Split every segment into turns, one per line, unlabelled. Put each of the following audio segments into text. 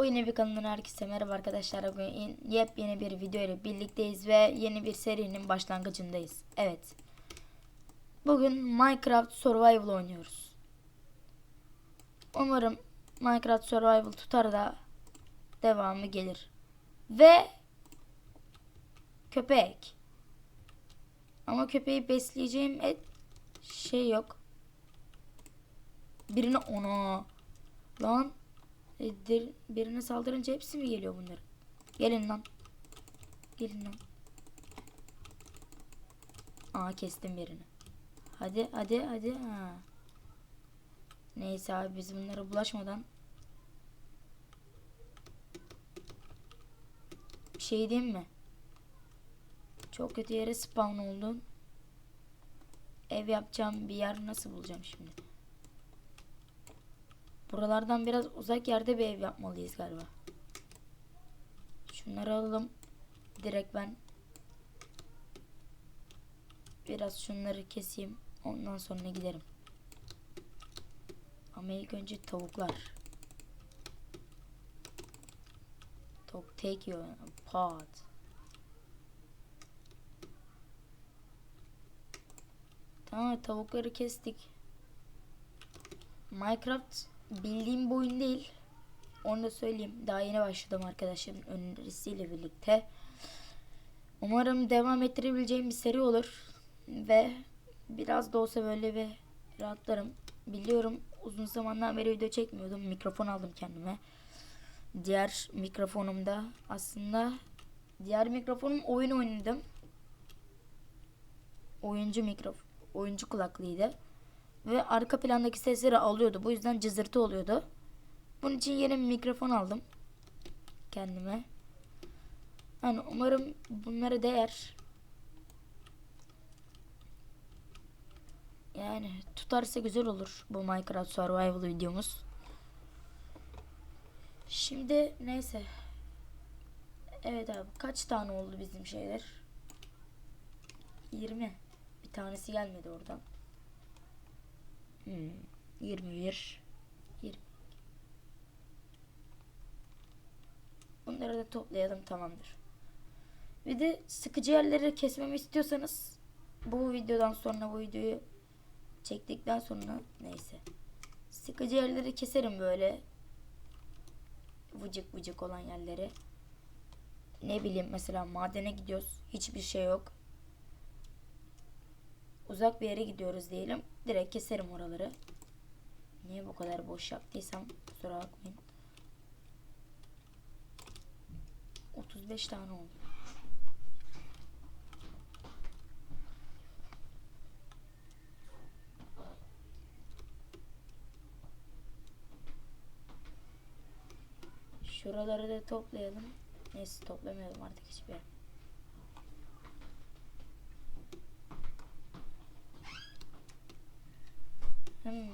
Oyun Evi kanalından herkese merhaba arkadaşlar. Bugün yepyeni bir video ile birlikteyiz ve yeni bir serinin başlangıcındayız. Evet. Bugün Minecraft Survival oynuyoruz. Umarım Minecraft Survival tutar da devamı gelir. Ve köpek. Ama köpeği besleyeceğim et şey yok. Birine ona lan birine saldırınca hepsi mi geliyor bunların? Gelin lan. Gelin lan. Aa kestim birini. Hadi hadi hadi. Ha. Neyse abi biz bunlara bulaşmadan bir şey diyeyim mi? Çok kötü yere spawn oldun. Ev yapacağım bir yer nasıl bulacağım şimdi? Buralardan biraz uzak yerde bir ev yapmalıyız galiba. Şunları alalım. Direkt ben biraz şunları keseyim. Ondan sonra giderim. Ama ilk önce tavuklar. Tavuk take you pot. Tamam tavukları kestik. Minecraft bildiğim bir oyun değil. Onu da söyleyeyim. Daha yeni başladım arkadaşımın önerisiyle birlikte. Umarım devam ettirebileceğim bir seri olur. Ve biraz da olsa böyle bir rahatlarım. Biliyorum uzun zamandan beri video çekmiyordum. Mikrofon aldım kendime. Diğer mikrofonumda aslında diğer mikrofonum oyun oynadım. Oyuncu mikrofon, oyuncu kulaklığıydı ve arka plandaki sesleri alıyordu. Bu yüzden cızırtı oluyordu. Bunun için yeni bir mikrofon aldım kendime. Yani umarım bunlara değer. Yani tutarsa güzel olur bu Minecraft Survival videomuz. Şimdi neyse. Evet abi kaç tane oldu bizim şeyler? 20. Bir tanesi gelmedi oradan. Hmm, 21 20 Bunları da toplayalım tamamdır. Bir de sıkıcı yerleri kesmemi istiyorsanız bu videodan sonra bu videoyu çektikten sonra neyse. Sıkıcı yerleri keserim böyle. Vıcık vıcık olan yerleri. Ne bileyim mesela madene gidiyoruz. Hiçbir şey yok uzak bir yere gidiyoruz diyelim. Direkt keserim oraları. Niye bu kadar boş yaptıysam kusura bakmayın. 35 tane oldu. Şuraları da toplayalım. Neyse toplamayalım artık hiçbir yer. Hmm.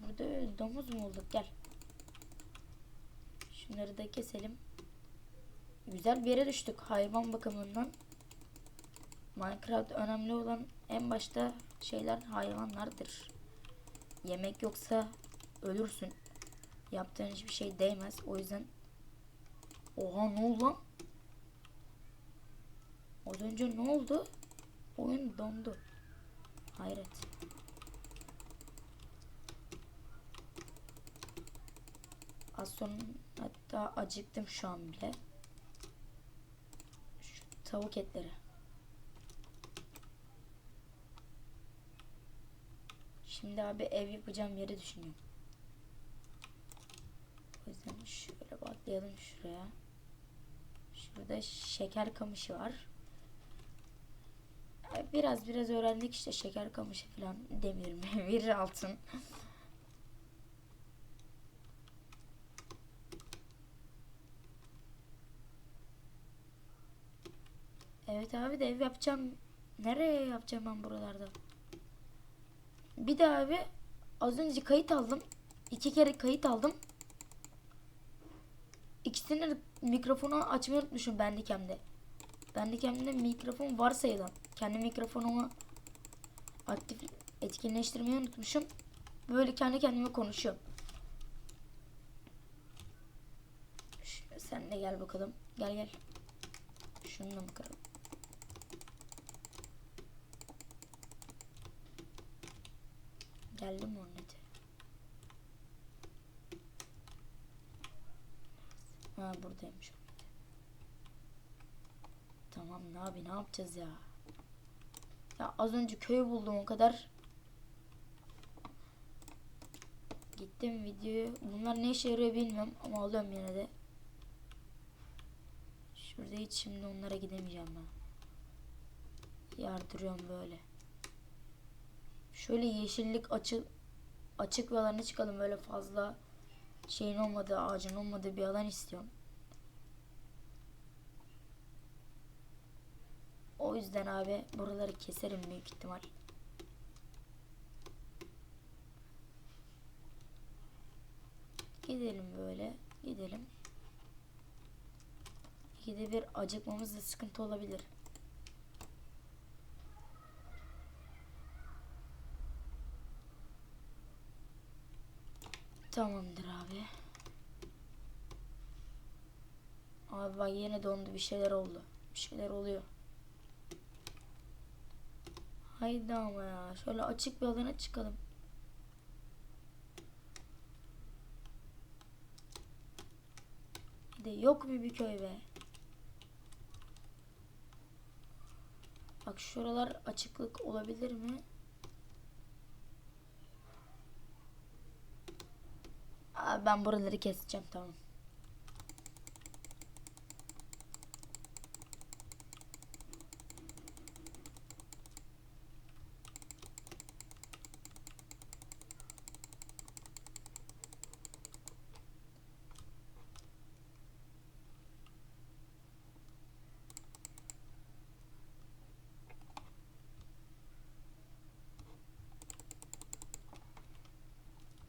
Burada domuz mu bulduk? Gel. Şunları da keselim. Güzel bir yere düştük hayvan bakımından. Minecraft önemli olan en başta şeyler hayvanlardır. Yemek yoksa ölürsün. Yaptığın hiçbir şey değmez. O yüzden Oha ne oldu lan? Az önce ne oldu? Oyun dondu. Hayret. Az sonra hatta acıktım şu an bile. Şu tavuk etleri. Şimdi abi ev yapacağım yeri düşünüyorum. O yüzden şöyle baklayalım şuraya. Şurada şeker kamışı var. Biraz biraz öğrendik işte şeker kamışı falan demir bir altın. Evet abi de ev yapacağım. Nereye yapacağım ben buralarda? Bir de abi az önce kayıt aldım. İki kere kayıt aldım. İkisini mikrofonu açmayı unutmuşum Bandicam'de. Bandicam'de mikrofon var sayılan. Kendi mikrofonumu aktif etkinleştirmeyi unutmuşum. Böyle kendi kendime konuşuyorum. Sen de gel bakalım. Gel gel. Şunu da mı mi Hornet'e? Ha buradaymış. Tamam ne abi ne yapacağız ya? Ya az önce köy buldum o kadar. Gittim videoyu. Bunlar ne işe yarıyor bilmiyorum ama alıyorum yine de. Şurada hiç şimdi onlara gidemeyeceğim ben. Yardırıyorum böyle. Şöyle yeşillik açık açık bir alana çıkalım böyle fazla şeyin olmadığı ağacın olmadığı bir alan istiyorum. O yüzden abi buraları keserim büyük ihtimal. Gidelim böyle. Gidelim. İkide bir acıkmamız da sıkıntı olabilir. Tamamdır abi. Abi bak yine dondu bir şeyler oldu. Bir şeyler oluyor. Haydi ama ya. Şöyle açık bir alana çıkalım. De yok mu bir köy be? Bak şuralar açıklık olabilir mi? Ben buraları keseceğim tamam.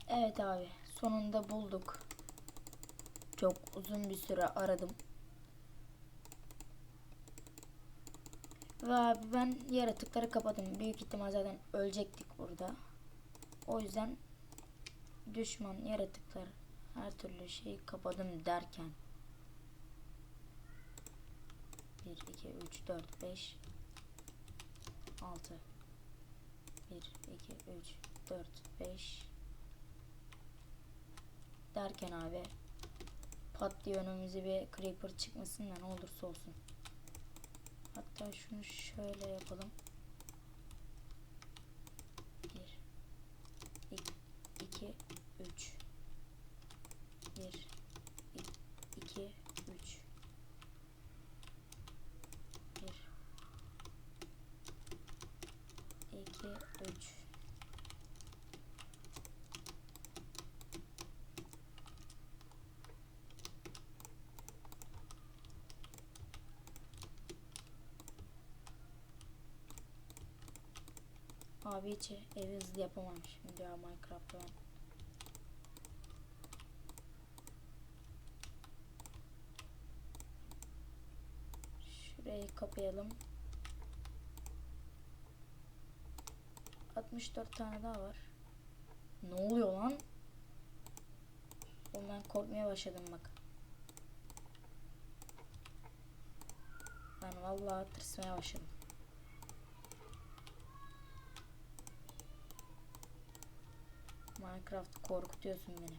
Evet abi sonunda bulduk. Çok uzun bir süre aradım. Ve abi ben yaratıkları kapadım. Büyük ihtimal zaten ölecektik burada. O yüzden düşman yaratıklar her türlü şeyi kapadım derken 1 2 3 4 5 6 1 2 3 4 5 derken abi pat diye önümüze bir creeper çıkmasın da ne olursa olsun. Hatta şunu şöyle yapalım. 1 2 3 1 2 3 1 2 3 Abi hiç evi hızlı yapamam şimdi ya Minecraft'ta ben. Şurayı kapayalım. 64 tane daha var. Ne oluyor lan? Ben korkmaya başladım bak. Ben vallahi tırsmaya başladım. Minecraft korkutuyorsun beni.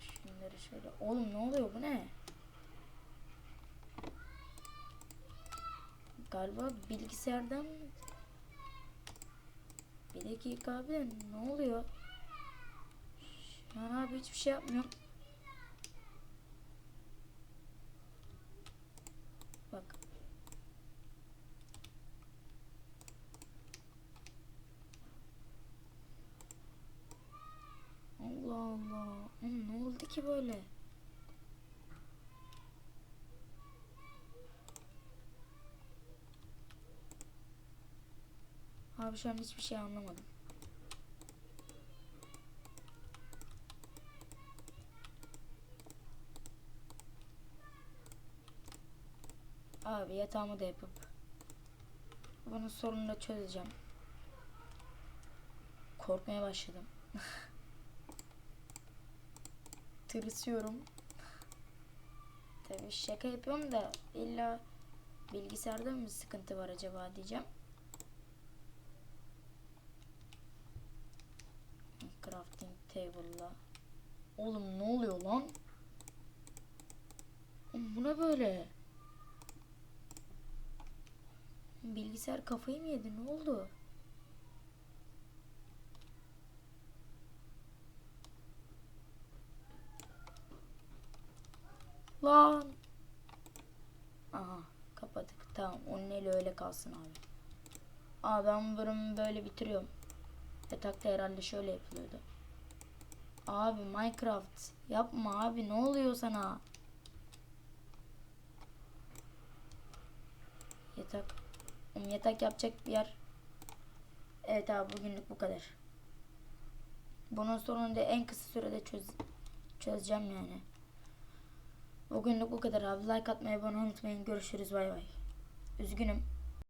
Şunları şöyle. Oğlum ne oluyor bu ne? Galiba bilgisayardan? Bir dakika abi ne oluyor? Şu an abi hiçbir şey yapmıyorum. Bak Allah Allah. Oğlum ne oldu ki böyle? Abi şu an hiçbir şey anlamadım. Abi yatağımı da yapıp bunun sorununu çözeceğim. Korkmaya başladım. tırsıyorum. Tabii şaka yapıyorum da illa bilgisayarda mı sıkıntı var acaba diyeceğim. Crafting table'la. Oğlum ne oluyor lan? Oğlum bu ne böyle? Bilgisayar kafayı mı yedi? Ne oldu? Lan. Aha kapadık. Tamam onun eli öyle kalsın abi. Aa ben bölümü böyle bitiriyorum. Yatakta herhalde şöyle yapılıyordu. Abi Minecraft yapma abi ne oluyor sana? Yatak. Oğlum yatak yapacak bir yer. Evet abi bugünlük bu kadar. Bunun sonunda en kısa sürede çöz çözeceğim yani. Bugünlük bu kadar abi. Like atmayı, abone unutmayın. Görüşürüz. Bay bay. Üzgünüm.